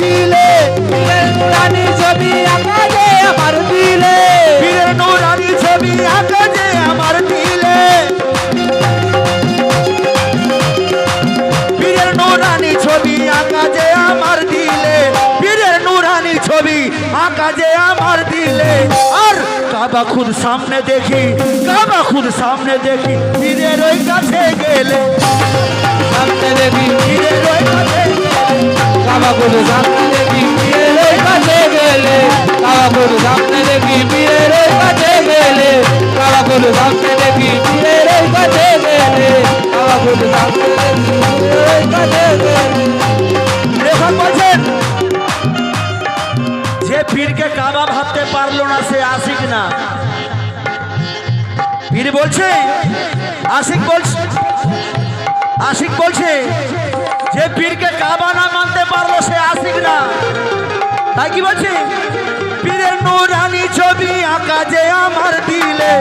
দিলে পীরের ছবি আঁকা আমার দিলে। পীরের নুরানি ছবি আঁকা যে আমার দিলে। পীরের নুরানি ছবি আঁকা যে আমার দিলে। পীরের নুরানি ছবি আঁকা যে আমার দিলে। আর কাবা খুদ সামনে দেখি কাবা খুদ সামনে দেখি পীরের ওই কাছে গেলে। সামনে দেখি পীরের ওই কাছে কাবাকুর সামনে দেখি পীরের ওই কাছে গেলে। কাবাকুর সামনে দেখি পীরের ওই কাছে গেলে। কাবাকুর সামনে দেখি পীরের কাছে গেলে। কাবাকুর সামনে দেখি কাছে গেলে। যে পীরকে কাবা ভাবতে পারল না, সে আশিক না। পীর বলছে আশিক বলছে আশিক বলছে। যে পীরকে কাবা না মানতে পারল সে আশিক না। তাই কি বলছে? পীরের নুরানি ছবি আঁকা যে আমার দিলে।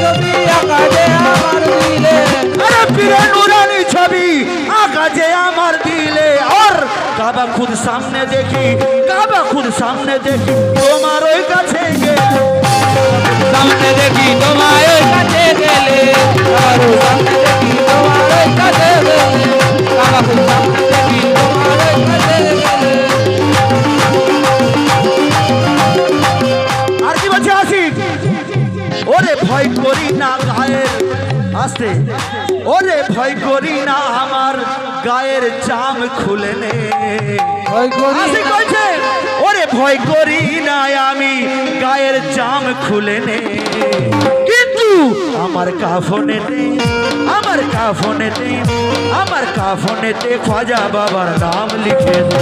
ছবি আঁকা যে আমার দিলে। আরে পীরের নুরানি ছবি আঁকা যে আমার দিলে। আর কাবা খুদ সামনে দেখি, কাবা খুদ সামনে দেখি। ওরে ভয় করি না গায়ের আসতে। ওরে ভয় করি না আমার গায়ের চাম খুলে নে। ওরে ভয় করি না আমি গায়ের চাম খুলে নে। কিন্তু আমার কাফনেতে আমার কাফনেতে আমার কাফনেতে খাজা বাবার নাম লিখে দে।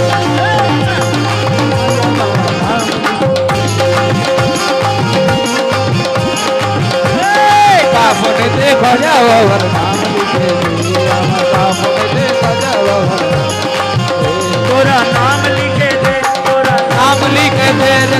কাফনেতে খোঁজা বাবার নাম লিখে দিই আমার কাফনেতে খোঁজা বাবার তোরা নাম লিখে দে তোরা নাম লিখে দে রে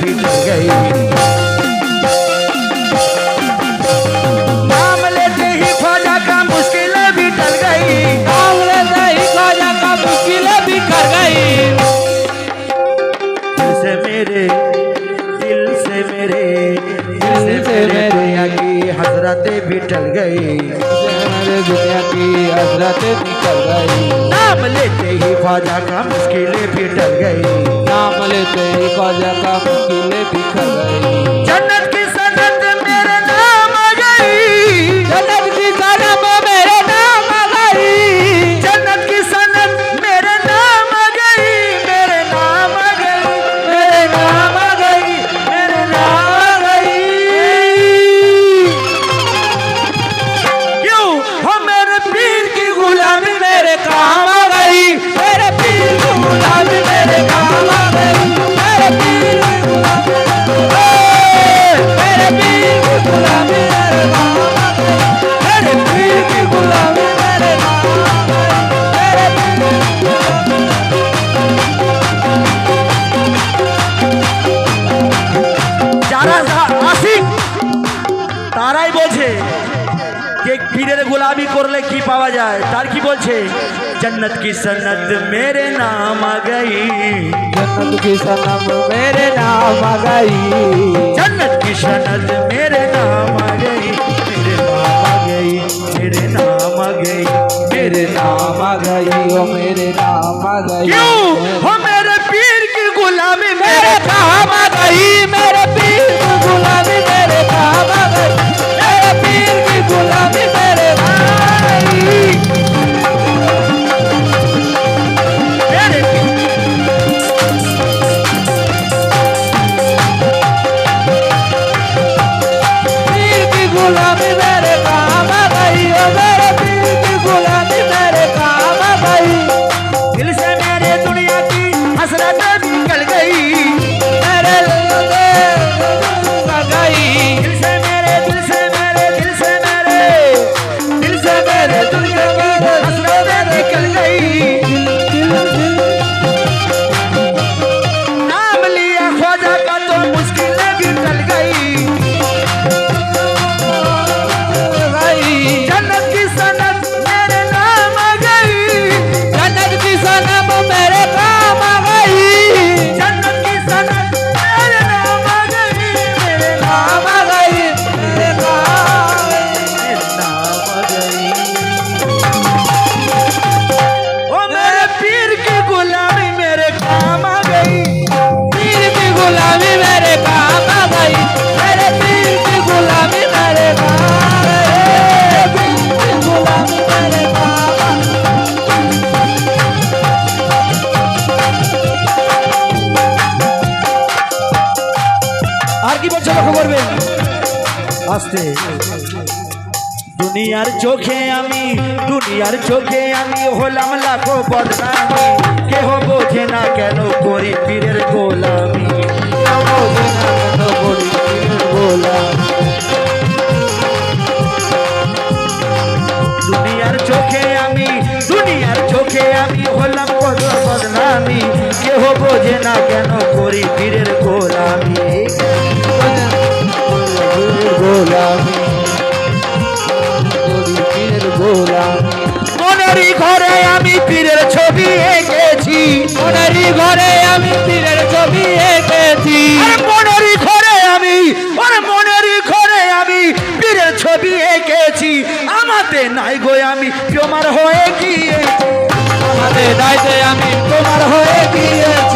भी जन्नत की सनत मेरे नाम आ गई जन्नत की सनम मेरे नाम आ गई जन्नत की सनत मेरे नाम आ गई मेरे नाम आ गई मेरे नाम आ गई मेरे नाम आ गई ओ मेरे नाम आ गई क्यों हो मेरे पीर की गुलामी मेरे मेरे काम आ गई मेरे पीर की गुलामी मेरे काम आ চোখে আমি, দুনিয়ার চোখে আমি হলাম লাখো বদনামি। কেহ বোঝে না কেন করি পীরের গোলামি। বোঝে না। দুনিয়ার চোখে আমি, দুনিয়ার চোখে আমি হলাম বদনামি। কেহ বোঝে না কেন করি পীরের গোলামি। গোলামি। ঘরে আমি পীরের ছবি এঁকেছি। মনেরই ঘরে আমি আরে মনেরই ঘরে আমি পীরের ছবি এঁকেছি। আমাতে নাই গো আমি তোমার হয়ে গিয়ে আমাদের নাই আমি তোমার হয়ে গিয়েছি।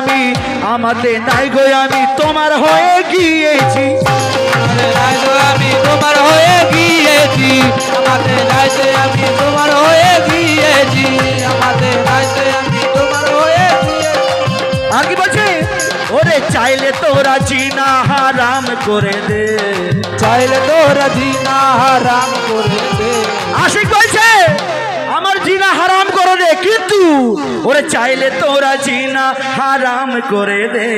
আমি আমাতে নাই গো আমি তোমার হয়ে গিয়েছি। দায়িত্বে আমি তোমার হয়ে গিয়েছি। দায়িত্বে আমি তোমার হয়ে গিয়েছি। আমাদের দায়িত্বে আমি তোমার হয়ে আর কি বলছে ওরে চাইলে তোরা চিনা হারাম করে দে। চাইলে তোরা জিনা হারাম করে দে। আশিক কিন্তু ওরে চাইলে তোরা জিনা হারাম করে দে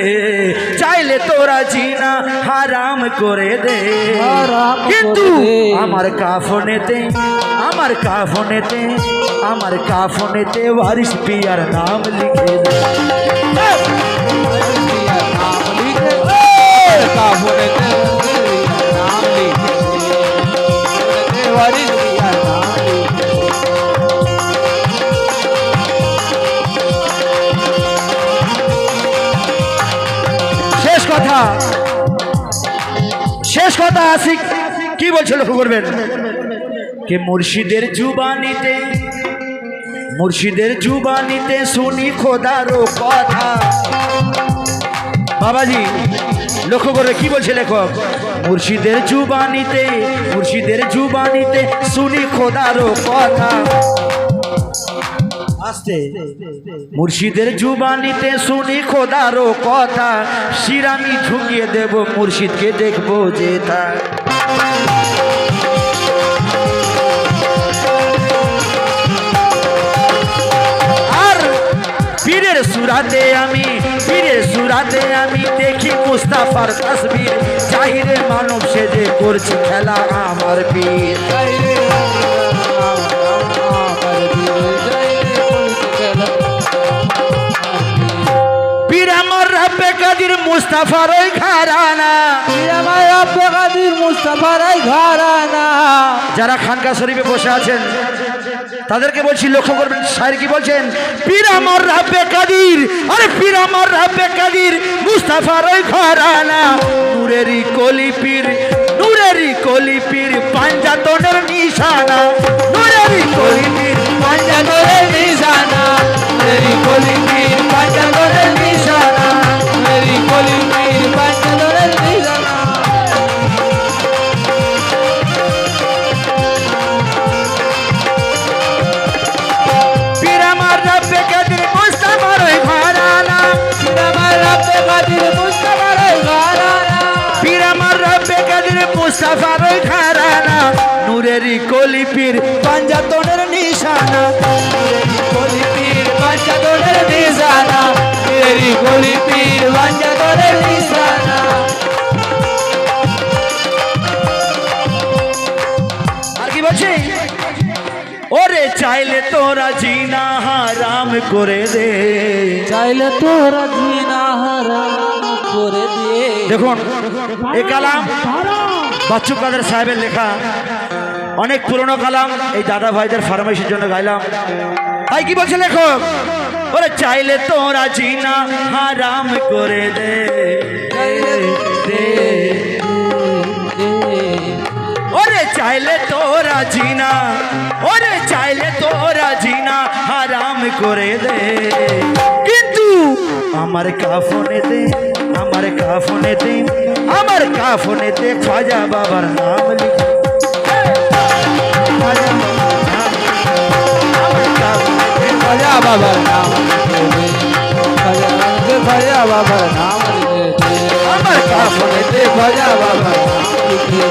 চাইলে তোরা জিনা হারাম করে দে হারাম করে কিন্তু দে। আমার কাফনেতে আমার কাফনেতে আমার কাফনেতে ওয়ারিস পিয়ার নাম লিখে দে বলছে লক্ষ্য করবেন? কে মুর্শিদের জুবানিতে মুর্শিদের জুবানিতে শুনি খোদারও কথা। বাবাজি লক্ষ্য করে কি বলছে লেখক? মুর্শিদের জুবানিতে মুর্শিদের জুবানিতে শুনি খোদারও কথা। আসতে। মুর্শিদের জুবানিতে শুনি খোদারও কথা। শিরামি ঝুঁকিয়ে দেব মুর্শিদকে দেখব যে তা সুরাতে আমি পীরের সুরাতে আমি দেখি মুস্তাফার তসবির। চাহিরে মানব সেজে করছি খেলা আমার পীর। আমার রাব্বে কাদির মুস্তাফার ওই ঘরানা। পীর আমার আব্বে কাদির মুস্তাফার এই ঘরানা। যারা খানকা শরীফে বসে আছেন তাদেরকে বলছি লক্ষ্য করবেন স্যার কি বলছেন? পীর আমার রাব্বে কাদির, আরে পীর আমার রাব্বে কাদির মুস্তাফার ওই ঘরানা নূরেরই কলি পীর, নূরেরই কলি পীর, পাঞ্জাতনের নিশানা নূরেরই ওই ঘরানা নূরেরই কলি পাঞ্জাতনের নিশানা। কলি পীর পাঞ্জাতনের নিশানা মেরি কলি পীর পাঞ্জাতনের নিশানা। আর কি বলছি? ওরে চাইলে তোরা জিনা হারাম করে দে। চাইলে তোরা জিনা হারাম করে দে। দেখুন এ কালাম বাচ্চু কাদের সাহেবের লেখা, অনেক পুরনো কালাম, এই দাদা ভাইদের ফার্মেসির জন্য গাইলাম। তাই কি বলছে লেখক? ওরে, চাইলে তোরা জিনা হারাম করে দে। ওরে, চাইলে তোরা জিনা ওরে, চাইলে তোরা জিনা হারাম করে দে। কিন্তু আমার কাফনে দে আমার কাফনে দে আমার কাফনে দে খাজা বাবার নাম লিখে খাজা বাবার নাম আমার কাফনে দে খাজা বাবার নাম লিখে খাজা খাজা বাবার নাম লিখে আমার কাফনে দে খাজা বাবার নাম লিখে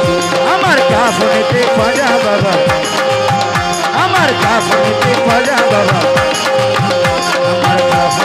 আমার কাফনেতে খাজা বাবা আমার কাফনেতে খাজা বাবা আমার কাফনেতে